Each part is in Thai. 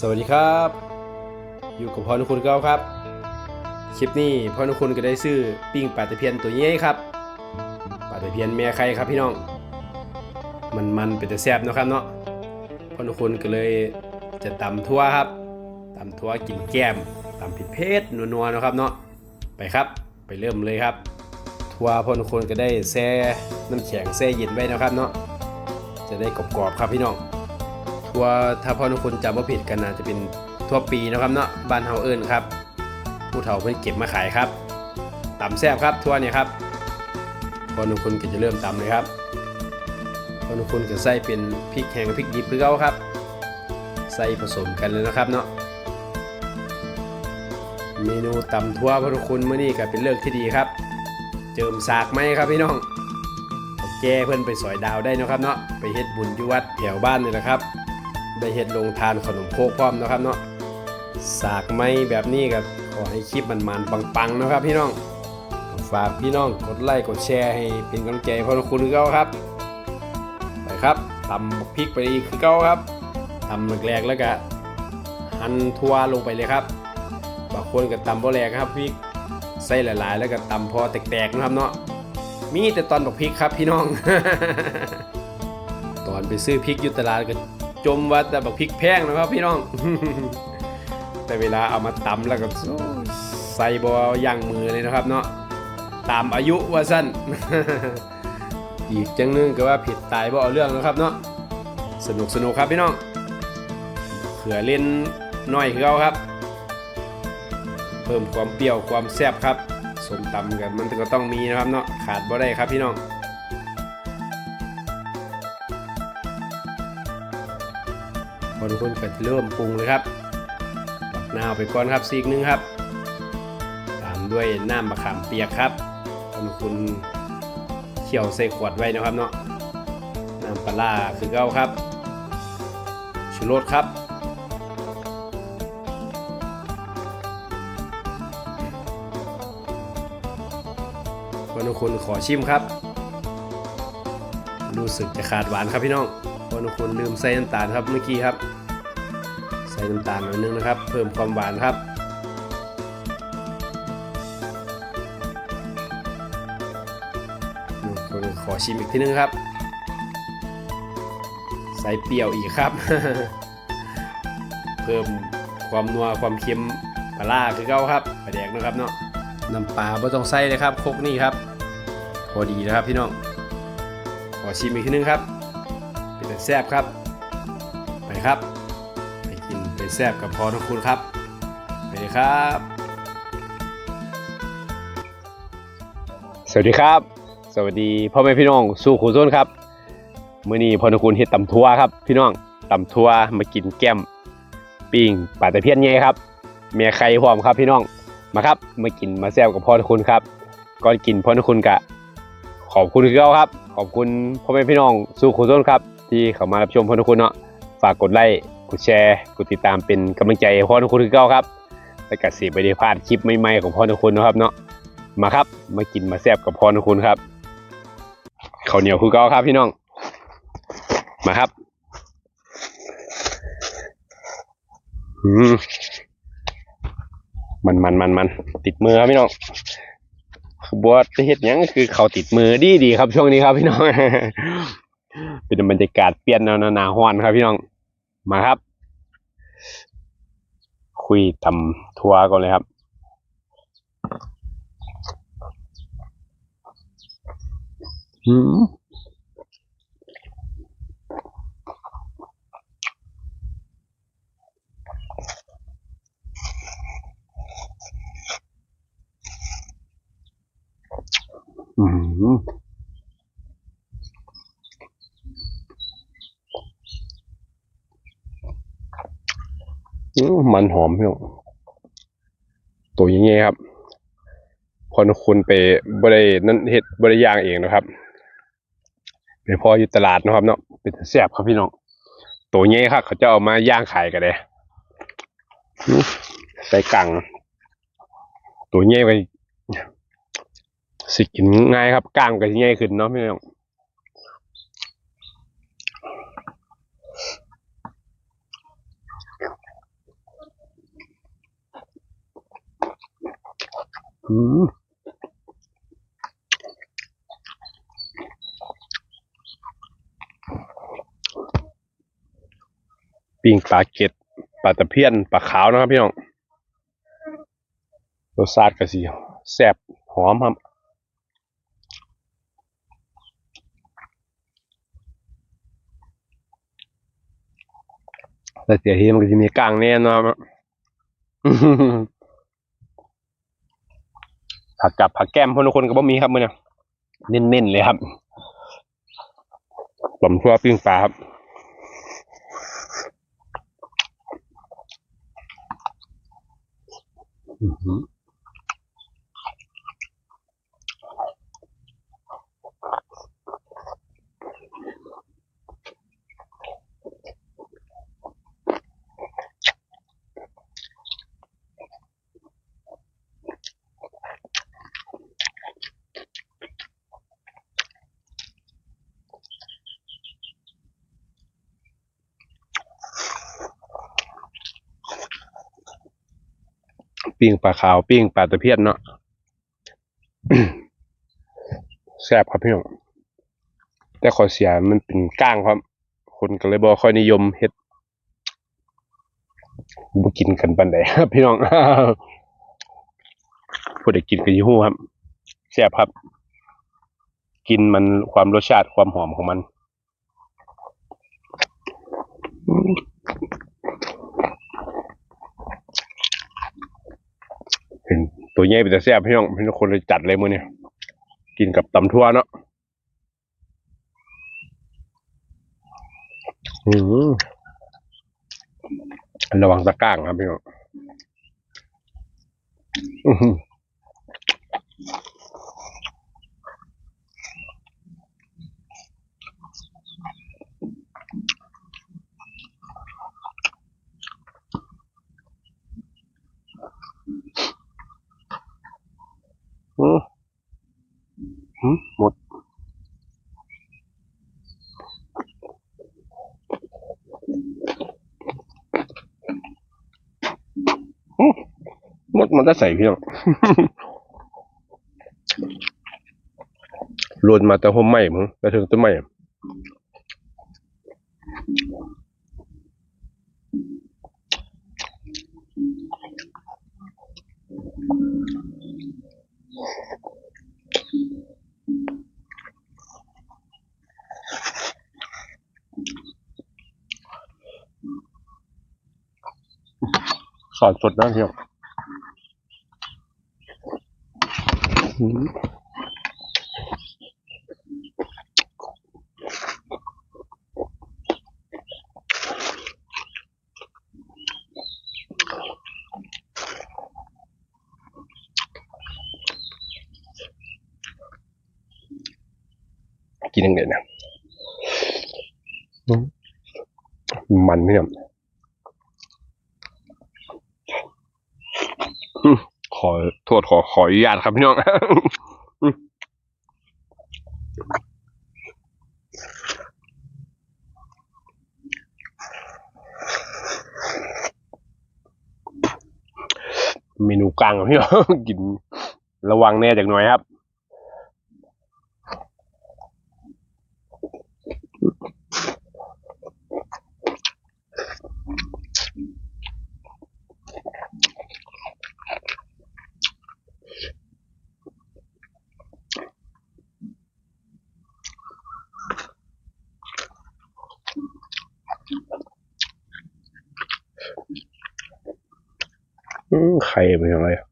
สวัสดีครับ อยู่กับพรนุคุณเก้าครับ คลิปนี้พรนุคุณก็ได้ซื้อปิ้งปลาตะเพียนตัวใหญ่ครับปลาตะเพียนแม่ไข่ครับพี่น้อง มันมันเป็นแต่แซ่บนะครับเนาะพรนุคุณก็เลยจะตำทั่วครับตำทั่วกินแก้มตำผิดเพศนัวๆเนะครับเนาะไปครับไปเริ่มเลยครับ ทั่วพรนุคุณก็ได้แช่น้ำแข็งแช่เย็นไว้นะครับเนาะจะได้กรอบๆครับพี่น้อง ทั่วถ้าพ่อทุกคนจำว่าผิดกันนะจะเป็นทั่วปีนะครับเนาะบ้านเฮาเอิญครับ ผู้เฒ่าเพิ่นเก็บมาขายครับตำแซ่บครับทั่วเนี่ยครับพ่อทุกคนก็จะเริ่มตำเลยครับพ่อทุกคนก็ใส่เป็นพริกแห้งพริกดิบคือเก่าครับ ใส่ผสมกันเลยนะครับเนาะเมนูตำทั่วพ่อทุกคนเมื้อนี้ก็เป็นเลิกที่ดีครับ เจิมสากไหมครับพี่น้องเอาแกเพื่อนไปสอยดาวได้นะครับเนาะไปเฮ็ดบุญอยู่วัดแถวบ้านนี่แหละครับ ได้เฮ็ดลงทานขนมโคกพร้อมนะครับเนาะสากไม้แบบนี้ก็ขอให้คลิปมันมันปังๆนะครับพี่น้องฝากพี่น้องกดไลค์กดแชร์ให้เป็นกำลังใจพวกคุณคือเก่าครับไปครับตำพริกไปอีกคือเก่าครับตำแรกๆแล้วก็หั่นทั่วลงไปเลยครับบางคนก็ตำบ่แรกครับพริกใส่หลายๆ แล้วก็ตำพอแตกๆนะครับเนาะมีแต่ตอนบักพริกครับพี่น้อง ตอนไปซื้อพริกยุตลาดก็ จมว่าแต่บักพริกแพงนะครับพี่น้องแต่เวลาเอามาตำแล้วก็ใส่บอย่างมือเลยนะครับเนาะตามอายุว่าสั้นอีกจังนึงก็ว่าผิดตายบ่เอาเรื่องนะครับเนาะสนุกสนุกครับพี่น้องเขื่อเล่นน้อยคือเขาครับ เพิ่มความเปรี้ยวความแซ่บครับสมตำกันมันก็ต้องมีนะครับเนาะขาดบ่ได้ครับพี่น้อง พอทุกคนก็เริ่มปรุงเลยครับบักนาวไปก่อนครับซีกหนึงครับ ตามด้วยน้ำมะขามเปียกครับพอทุกคนเคี่ยวใส่ขวดไว้นะครับเนาะน้ำปลาร้าคือเก้าครับชูรสครับคนทุกคนขอชิมครับ รู้สึกจะขาดหวานครับพี่น้อง คนทุกคนลืมใส่น้ำตาลครับเมื่อกี้ครับ ใส่น้ำตาลหน่อยนึงนะครับ เพิ่มความหวานครับ ขอชิมอีกทีนึงครับ ใส่เปรี้ยวอีกครับ เพิ่มความนัวความเค็มปลาร้าคือเก้าครับปลาแดกนะครับเนาะน้ำปลาไม่ต้องใส่เลยครับครกนี่ครับ พอดีนะครับพี่น้อง ขอชิมอีกทีนึงครับ เป็นแซบครับ ไปครับ ไปกินไปแซบกับพอทุกคุณครับ ไปเลยครับ สวัสดีครับ สวัสดีพ่อแม่พี่น้องสู่ขุนส้นครับมื้อนี้พอทุกคุณเฮ็ดตำทัวครับ พี่น้องตำทัวมากินแก้มปิ้งปลาตะเพียนไงครับ เมียไข่พร้อมครับพี่น้องมาครับมากินมาแซวกับพ่อทุกคุณครับก่อนกินพ่อทุกคุณกะขอบคุณคือเก่าครับ ขอบคุณพ่อแม่พี่น้องสู่ขุนต้นครับ ที่เข้ามารับชมพ่อทุกคุณเนาะฝากกดไลค์กดแชร์กดติดตามเป็นกำลังใจพ่อทุกคุณคือเก่าครับและก็สิไปได้พลาดคลิปใหม่ๆของพ่อทุกคุณนะครับเนาะมาครับมากินมาแซวกับพ่อทุกคุณครับข้าวเหนียวคือเก่าครับพี่น้อง มาครับมันมันมันมันติดมือครับพี่น้องบัวจะเห็ดยังคือเขาติดมือดีดีครับช่วงนี้ครับพี่น้อง เป็นบรรยากาศเปลี่ยนแนวหนาฮ้อนครับพี่น้อง มาครับ คุยตำทัวร์ก่อนเลยครับอืมอืม มันหอมพี่น้องตัวยังไงครับพอคุณไปบรินั่นเห็ดบริย่างเองนะครับไปพออยู่ตลาดนะครับเนาะเป็นแซ่บครับพี่น้องตัวใหญ่ครับเขาจะเอามาย่างขายกันเลยใส่กังตัวใหญ่ไปสิกินง่ายครับกล้ามก็สิง่ายขึ้นเนาะพี่น้อง อืมปิ้งปลาเก็ดปลาตะเพียนปลาขาวนะครับพี่น้องรสชาติก็สิแซ่บหอมครับแต่เสียทีมันก็จะมีกลางแน่นอนครับ ผักกับผักแก้มพวกทุกคนก็บ่มีครับมื้อนี้เน้นๆเลยครับผมชั่วปิ้งปลาครับอือหือ ปิ้งปลาขาวปิ้งปลาตะเพียนเนาะแซ่บครับพี่น้องแต่ขอเสียมันเป็นก้างครับ คนก็เลยบ่ค่อยนิยมเฮ็ดบ่กินกันปานใดครับพี่น้องผู้ใดกินก็สิฮู้ครับแซ่บครับ กินมันความรสชาติความหอมของมันมเห็น ตัวใหญ่เป็นแต่แซ่บพี่น้องพี่น้องคนเลยจัดเลยมื้อนี้กินกับตำทั่วเนาะอืมระวังตะก้างครับพี่น้องอื้อหืออืมอืม หมด หมดมันจะใส่เพี่น้องหล่นมาแต่ห่มไหม้มึงแต่ถึงต้นไม้ สอดสดนะเพี่ น้องอืมกินยังไงนะมันพี่น้องขอโทษขอขออนุญาตครับพี่น้องเมนูกลางพี่น้องกินระวังแน่จากหน่อยครับ ไข่เป็นยังไงอะ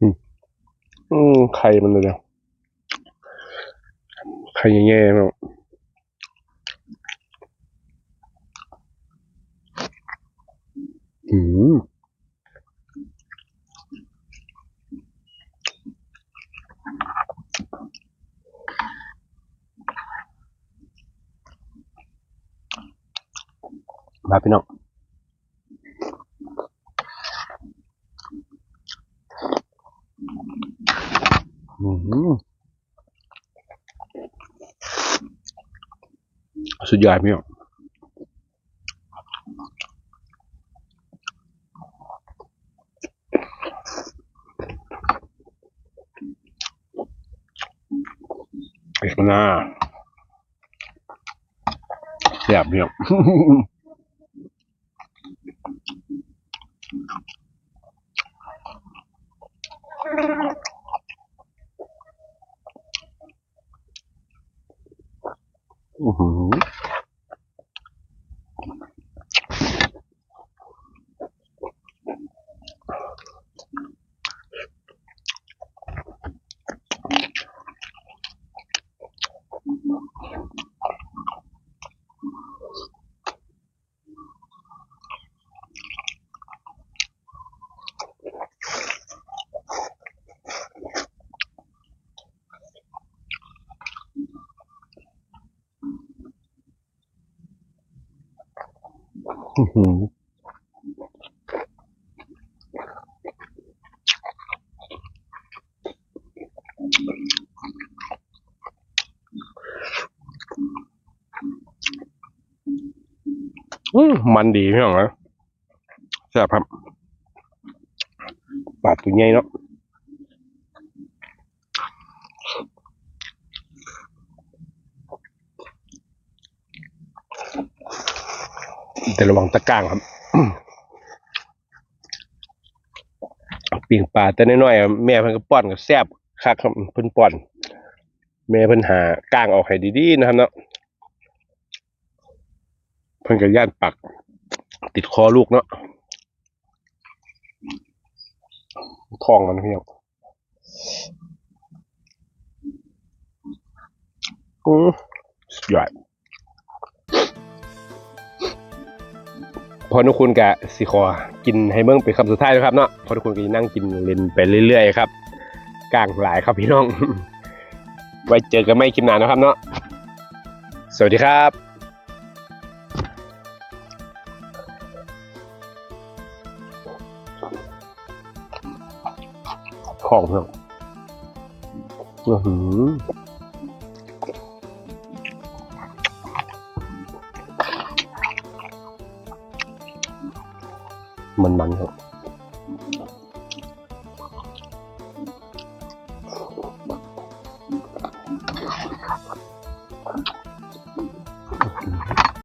อืมอืมไข่มันเลยเนี่ยไข่แง่ๆเนาะอืมมาพี่น้อง สุดยอดพี่น้องเอกนาแซ่บเนี่ย บ อื้อหืออื้อหืออื้อ มันดีพี่น้องนะแซ่บครับปาดตัวใหญ่เนาะ แต่ระวังตะก้างครับปิ่งปลาแต่น้อยๆแม่เพิ่นก็ป้อนก็แซ่บคักครับเพิ่นป้อน แม่เพิ่นหาก้างออกให้ดีๆนะครับเนาะเพิ่นก็ย่านปัก ติดคอลูกเนาะทองมันเพี่น้องอือสุดยอด อนุคุณกะสิขอกินให้เบิ่งเป็นคำสุดท้ายนะครับเนาะพอนุคุณก็สินั่งกินเล่นไปเรื่อยๆครับกลางหลายครับพี่น้อง ไว้เจอกันไม่คลิปหน้านะครับเนาะสวัสดีครับของเพื่อนอือหือ 很满